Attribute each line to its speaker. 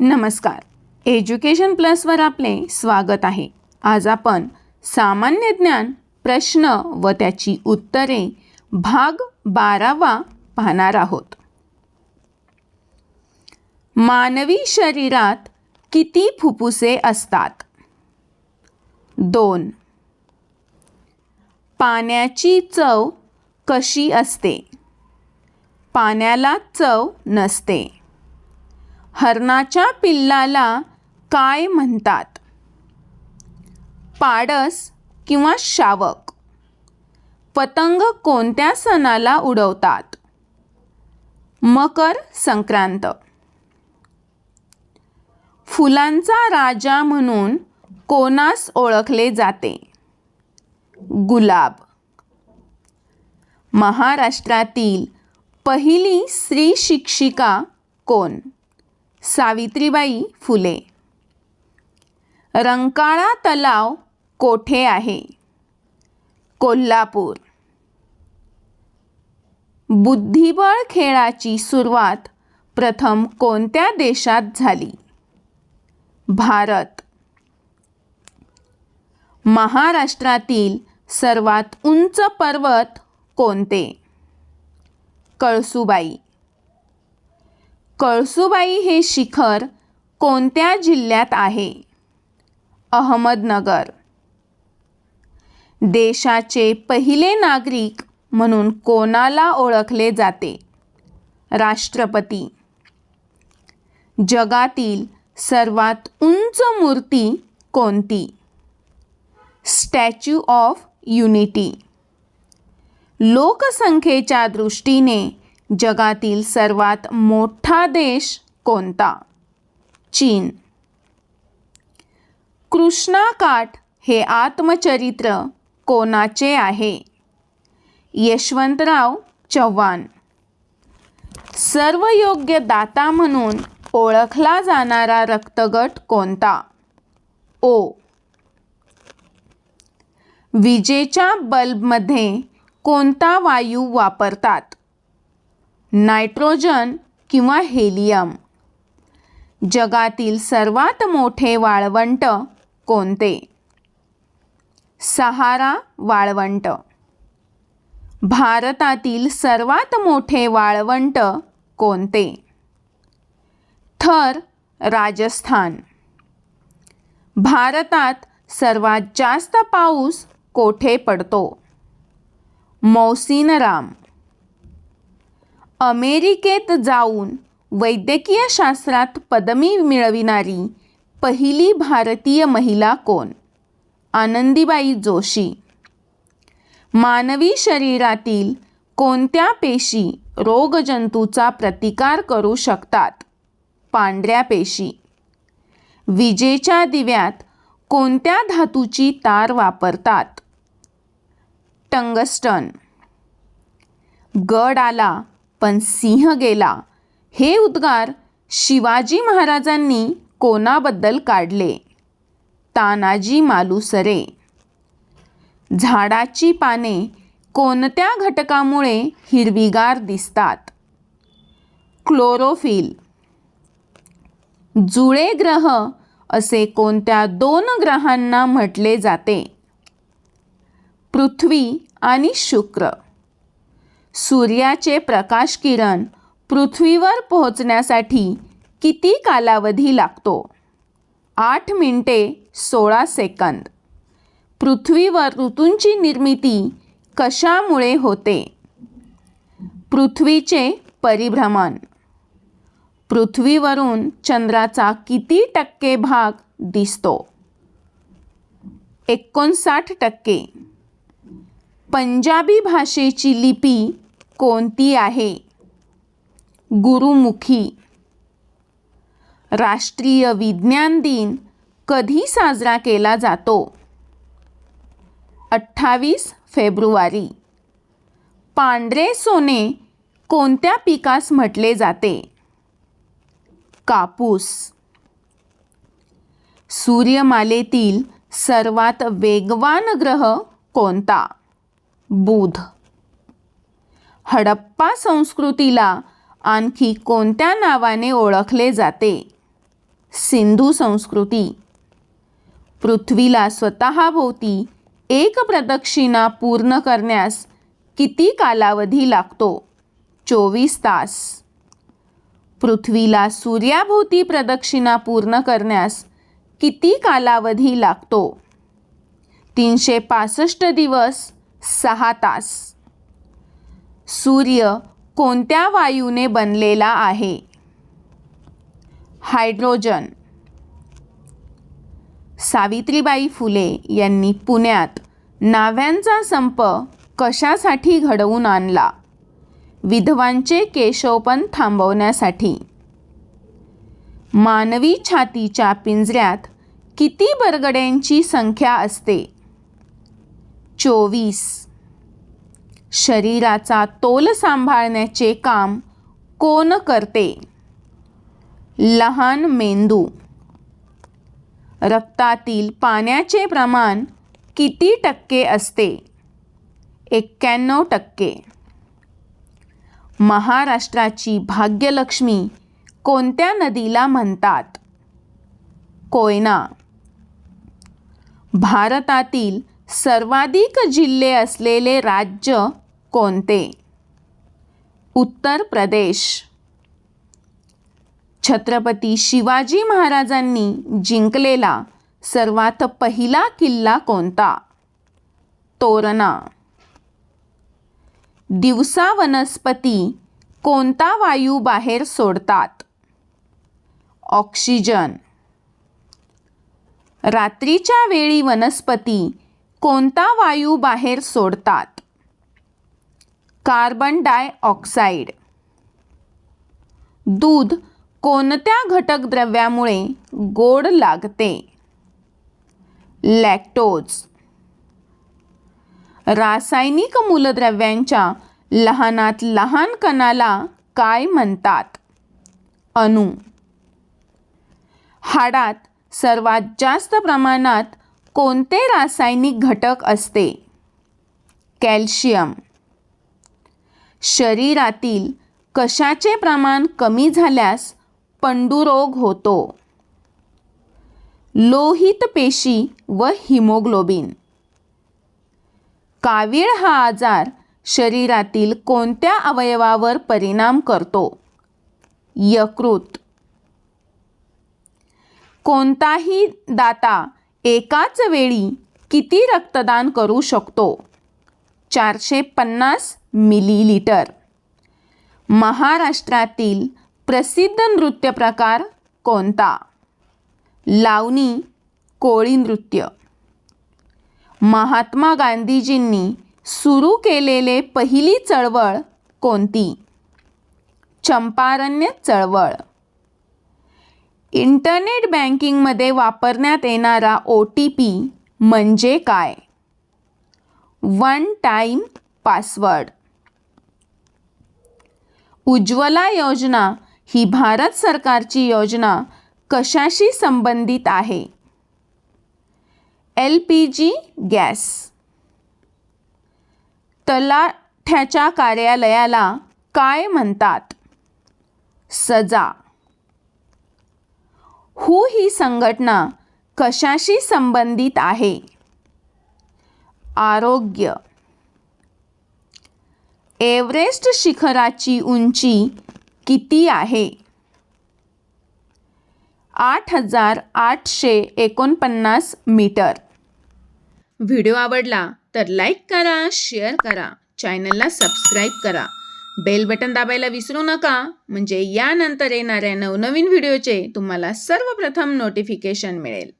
Speaker 1: नमस्कार एज्युकेशन प्लसवर आपले स्वागत आहे आज आपण सामान्य ज्ञान प्रश्न व त्याची उत्तरे भाग बारावा पाहणार आहोत मानवी शरीरात किती फुफ्फुसे असतात दोन पाण्याची चव कशी असते पाण्याला चव नसते हरणाच्या पिल्लाला काय म्हणतात पाडस किंवा शावक पतंग कोणत्या सणाला उडवतात मकर संक्रांत फुलांचा राजा म्हणून कोणास ओळखले जाते गुलाब महाराष्ट्रातील पहिली स्त्री शिक्षिका कोण सावित्रीबाई फुले रंकाळा तलाव कोठे आहे कोल्हापूर बुद्धिबळ खेळाची सुरुवात प्रथम कोणत्या देशात झाली भारत महाराष्ट्रातील सर्वात उंच पर्वत कोणते कळसुबाई कळसुबाई हे शिखर कोणत्या जिल्ह्यात आहे अहमदनगर देशाचे पहिले नागरिक म्हणून कोणाला ओळखले जाते राष्ट्रपती जगातील सर्वात उंच मूर्ती कोणती स्टॅच्यू ऑफ युनिटी लोकसंख्येच्या दृष्टीने जगातील सर्वात मोठा देश कोणता चीन कृष्णाकाठ हे आत्मचरित्र कोणाचे आहे यशवंतराव चव्हाण सर्वयोग्य दाता म्हणून ओळखला जाणारा रक्तगट कोणता ओ विजेच्या बल्बमध्ये कोणता वायू वापरतात नायट्रोजन किंवा हेलियम जगातील सर्वात मोठे वाळवंट कोणते सहारा वाळवंट भारतातील सर्वात मोठे वाळवंट कोणते थर राजस्थान भारतात सर्वात जास्त पाऊस कोठे पडतो मौसिनराम अमेरिकेत जाऊन वैद्यकीय शास्त्रात पदवी मिळविणारी पहिली भारतीय महिला कोण आनंदीबाई जोशी मानवी शरीरातील कोणत्या पेशी रोगजंतूचा प्रतिकार करू शकतात पांढऱ्या पेशी विजेच्या दिव्यात कोणत्या धातूची तार वापरतात टंगस्टन गड आला पण सिंह गेला हे उद्गार शिवाजी महाराजांनी कोणाबद्दल काढले तानाजी मालुसरे झाडाची पाने कोणत्या घटकामुळे हिरवीगार दिसतात क्लोरोफिल जुळे ग्रह असे कोणत्या दोन ग्रहांना म्हटले जाते पृथ्वी आणि शुक्र सूर्याचे प्रकाश किरण पृथ्वीवर पोहोचण्यासाठी किती कालावधी लागतो आठ मिनटे सोळा सेकंद पृथ्वीवर ऋतूंची निर्मिती कशामुळे होते पृथ्वीचे परिभ्रमण पृथ्वीवरून चंद्राचा किती टक्के भाग दिसतो एकोणसाठ टक्के पंजाबी भाषेची लिपी कोणती आहे गुरुमुखी राष्ट्रीय विज्ञान दिन कधी साजरा केला जातो अठ्ठावीस फेब्रुवारी पांढरे सोने कोणत्या पिकास म्हटले जाते कापूस सूर्यमालेतील सर्वात वेगवान ग्रह कोणता बुध हडप्पा संस्कृतीला आणखी कोणत्या नावाने ओळखले जाते सिंधू संस्कृती पृथ्वीला स्वतःभोवती एक प्रदक्षिणा पूर्ण करण्यास किती कालावधी लागतो चोवीस तास पृथ्वीला सूर्याभोवती प्रदक्षिणा पूर्ण करण्यास किती कालावधी लागतो तीनशे पासष्ट दिवस सहा तास सूर्य कोणत्या वायूने बनलेला आहे हायड्रोजन सावित्रीबाई फुले यांनी पुण्यात नाव्यांचा संप कशासाठी घडवून आणला विधवांचे केशवपण थांबवण्यासाठी मानवी छातीच्या पिंजऱ्यात किती बरगड्यांची संख्या असते चोवीस शरीराचा तोल सांभाळण्याचे काम कोण करते लहान मेंदू रक्तातील पाण्याचे प्रमाण किती टक्के असते एक्क्याण्णव टक्के महाराष्ट्राची भाग्यलक्ष्मी कोणत्या नदीला म्हणतात कोयना भारतातील सर्वाधिक जिल्हे असलेले राज्य कोणते उत्तर प्रदेश छत्रपती शिवाजी महाराजांनी जिंकलेला सर्वात पहिला किल्ला कोणता तोरणा दिवसा वनस्पती कोणता वायू बाहेर सोडतात ऑक्सिजन रात्रीच्या वेळी वनस्पती कोणता वायू बाहेर सोडतात कार्बन डायऑक्साईड दूध कोणत्या घटक द्रव्यामुळे गोड लागते लॅक्टोज रासायनिक मूलद्रव्यांच्या लहानात लहान कणाला काय म्हणतात अणू हाडात सर्वात जास्त प्रमाणात कोणते रासायनिक घटक असते कॅल्शियम शरीरातील कशाचे प्रमाण कमी झाल्यास पंडुरोग होतो लोहित पेशी व हिमोग्लोबिन कावीळ हा आजार शरीरातील कोणत्या अवयवावर परिणाम करतो यकृत कोणताही दाता एकाच वेळी किती रक्तदान करू शकतो चारशे पन्नास मिलीलिटर महाराष्ट्रातील प्रसिद्ध नृत्य प्रकार कोणता लावणी कोळी नृत्य महात्मा गांधीजींनी सुरू केलेले पहिली चळवळ कोणती चंपारण्य चळवळ इंटरनेट बँकिंगमध्ये वापरण्यात येणारा ओ टी पी म्हणजे काय वन टाईम पासवर्ड उज्ज्वला योजना ही भारत सरकारची योजना कशाशी संबंधित आहे एल पी जी गॅस तलाठ्याच्या कार्यालयाला काय म्हणतात सजा हू ही संघटना कशाशी संबंधित आहे आरोग्य एव्हरेस्ट शिखराची उंची किती आहे आठ हजार आठशे एकोणपन्नास मीटर
Speaker 2: व्हिडिओ आवडला तर लाईक करा शेअर करा चॅनलला सबस्क्राईब करा बेल बटन दाबायला विसरू नका म्हणजे यानंतर येणाऱ्या नवनवीन व्हिडिओचे तुम्हाला सर्वप्रथम नोटिफिकेशन मिळेल